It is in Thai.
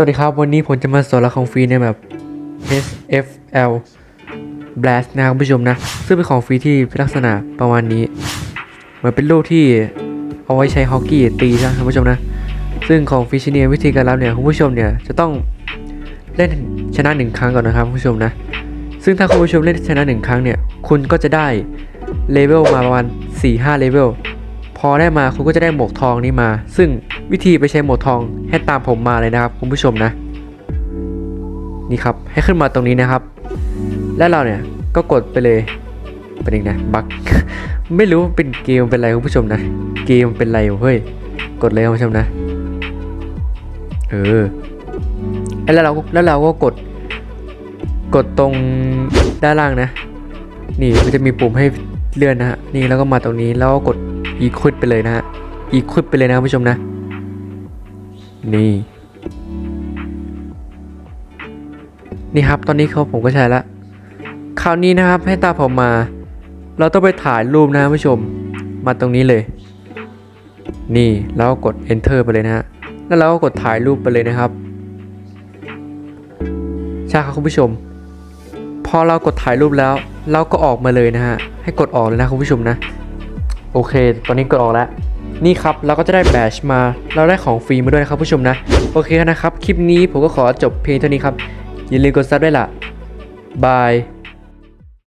สวัสดีครับ วันนี้ผมจะมาสอนละของฟรีในแบบ SFL Blast นะครับคุณผู้ชมนะ ซึ่งเป็นของฟรีที่ลักษณะประมาณนี้ เหมือนเป็นลูกที่เอาไว้ใช้ฮอกกี้ตีนะคุณผู้ชมนะ ซึ่งของฟรีชิ้นนี้วิธีการรับเนี่ยคุณผู้ชมเนี่ยจะต้องเล่นชนะหนึ่งครั้งก่อนนะครับคุณผู้ชมนะ ซึ่งถ้าคุณผู้ชมเล่นชนะหนึ่งครั้งเนี่ยคุณก็จะได้เลเวลมาประมาณ4-5เลเวล พอได้มาคุณก็จะได้หมวกทองนี้มา ซึ่งวิธีไปใช้หมวกทองให้ตามผมมาเลยนะครับคุณผู้ชมนะ นี่ครับให้ขึ้นมาตรงนี้นะครับ และเราเนี่ยก็กดไปเลยเป็นอีกนะบักไม่รู้เป็นเกมเป็นอะไรคุณผู้ชมนะ เกมเป็นอะไรเฮ้ยกดเลยคุณผู้ชมนะเออแล้วเราก็แล้วเราก็กด กดตรงด้านล่างนะ นี่มันจะมีปุ่มให้เลื่อนนะฮะนี่แล้วก็มาตรงนี้แล้วก็กด อีควิดไปเลยนะฮะอีควิดไปเลยนะผู้ชมนะ นี่ นี่ครับตอนนี้เขาผมก็ใช้ละคราวนี้นะครับให้ตาผมมา เราต้องไปถ่ายรูปนะผู้ชม มาตรงนี้เลย นี่แล้วก็กด enter ไปเลยนะฮะแล้วเราก็กดถ่ายรูปไปเลยนะครับใช่ครับคุณผู้ชม พอเรากดถ่ายรูปแล้ว เราก็ออกมาเลยนะฮะให้กดออกเลยนะคุณผู้ชมนะ โอเค ตอนนี้กดออกแล้ว นี่ครับ เราก็จะได้แบชมา เราได้ของฟรีมาด้วยนะครับผู้ชมนะ โอเคนะครับ คลิปนี้ผมก็ขอจบเพียงเท่านี้ครับ อย่าลืมกดซับด้วยล่ะบาย